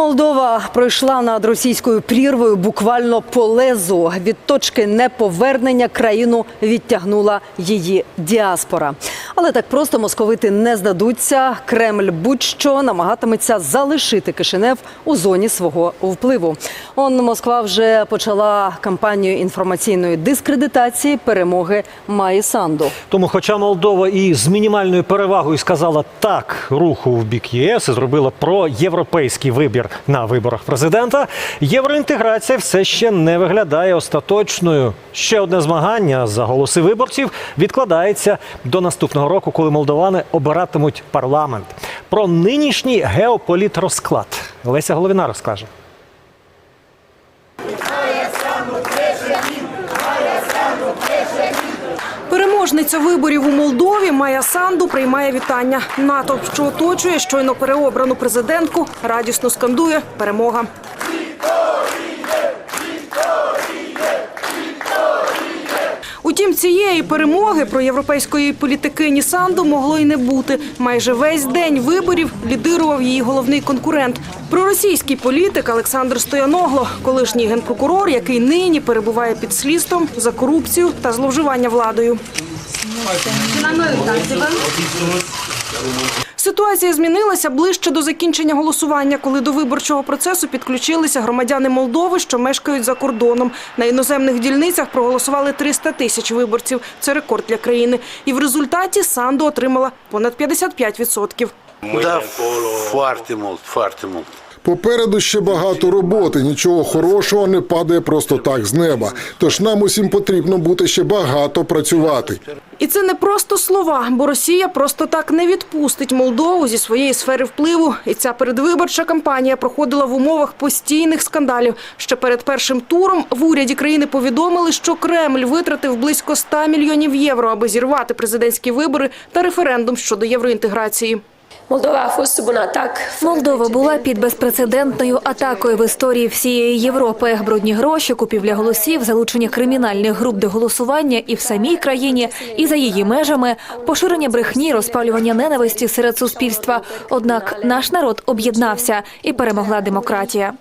Молдова пройшла над російською прірвою буквально по лезу. Від точки неповернення країну відтягнула її діаспора. Але так просто московити не здадуться. Кремль будь-що намагатиметься залишити Кишинев у зоні свого впливу. Он Москва вже почала кампанію інформаційної дискредитації перемоги Маї Санду. Тому, хоча Молдова і з мінімальною перевагою сказала так руху в бік ЄС і зробила проєвропейський вибір на виборах президента, євроінтеграція все ще не виглядає остаточною. Ще одне змагання за голоси виборців відкладається до наступного року, коли молдовани обиратимуть парламент. Про нинішній геополітрозклад Леся Головіна розкаже. Переможниця виборів у Молдові Майя Санду приймає вітання. НАТО, що оточує щойно переобрану президентку, радісно скандує перемога. Утім, цієї перемоги про європейської політикині Санду могло й не бути. Майже весь день виборів лідирував її головний конкурент. Проросійський політик Олександр Стояногло, колишній генпрокурор, який нині перебуває під слідством за корупцію та зловживання владою. Ситуація змінилася ближче до закінчення голосування, коли до виборчого процесу підключилися громадяни Молдови, що мешкають за кордоном. На іноземних дільницях проголосували 300 тисяч виборців. Це рекорд для країни. І в результаті Санду отримала понад 55%. Да, mult. Попереду ще багато роботи. Нічого хорошого не падає просто так з неба. Тож нам усім потрібно буде ще багато працювати. І це не просто слова, бо Росія просто так не відпустить Молдову зі своєї сфери впливу. І ця передвиборча кампанія проходила в умовах постійних скандалів. Ще перед першим туром в уряді країни повідомили, що Кремль витратив близько 100 мільйонів євро, аби зірвати президентські вибори та референдум щодо євроінтеграції. Молдова була під безпрецедентною атакою в історії всієї Європи. Брудні гроші, купівля голосів, залучення кримінальних груп до голосування і в самій країні, і за її межами, поширення брехні, розпалювання ненависті серед суспільства. Однак наш народ об'єднався і перемогла демократія.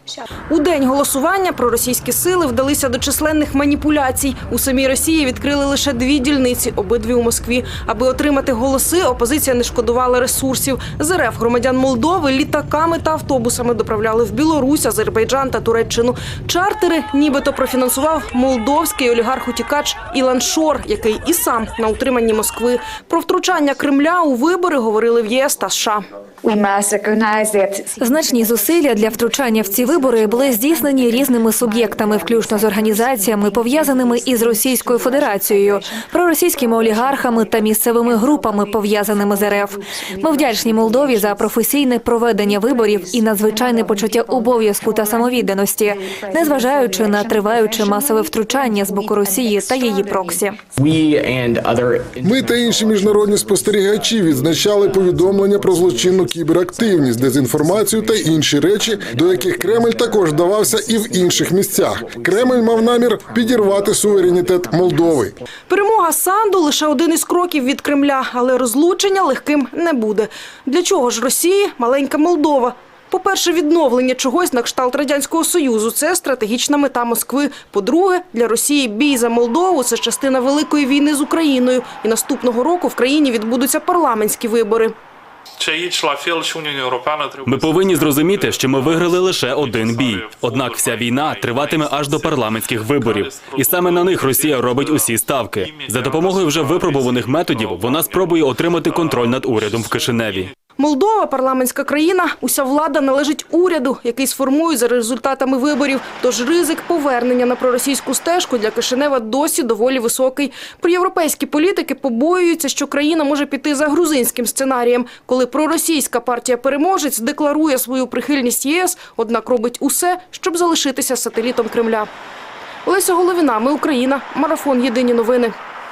У день голосування проросійські сили вдалися до численних маніпуляцій. У самій Росії відкрили лише дві дільниці, обидві у Москві. Аби отримати голоси, опозиція не шкодувала ресурсів. З РФ громадян Молдови літаками та автобусами доправляли в Білорусь, Азербайджан та Туреччину. Чартери нібито профінансував молдовський олігарх-утікач Ілан Шор, який і сам на утриманні Москви. Про втручання Кремля у вибори говорили в єС та США. We must recognize that Значні зусилля для втручання в ці вибори були здійснені різними суб'єктами, включно з організаціями, пов'язаними із Російською Федерацією, проросійськими олігархами та місцевими групами, пов'язаними з РФ. Ми вдячні Молдові за професійне проведення виборів і надзвичайне почуття обов'язку та самовідданості, незважаючи на триваюче масове втручання з боку Росії та її проксі. Ми та інші міжнародні спостерігачі відзначали повідомлення про злочинну кіберактивність, дезінформацію та інші речі, до яких Кремль також вдавався і в інших місцях. Кремль мав намір підірвати суверенітет Молдови. Перемога Санду лише один із кроків від Кремля, але розлучення легким не буде. Для чого ж Росії маленька Молдова? По-перше, відновлення чогось на кшталт радянського союзу це стратегічна мета Москви. По-друге, для Росії бій за Молдову це частина великої війни з Україною. І наступного року в країні відбудуться парламентські вибори. Чи trebuie Ми повинні зрозуміти, що ми виграли лише один бій. Однак вся війна триватиме аж до парламентських виборів, і саме на них Росія робить усі ставки. За допомогою вже випробуваних методів вона спробує отримати контроль над урядом в Кишиневі. Молдова парламентська країна. Уся влада належить уряду, який сформують за результатами виборів. Тож ризик повернення на проросійську стежку для Кишинева досі доволі високий. Проєвропейські політики побоюються, що країна може піти за грузинським сценарієм, коли проросійська партія переможець декларує свою прихильність ЄС, однак робить усе, щоб залишитися сателітом Кремля. Олеся Головіна, ми Україна. Марафон. Єдині новини.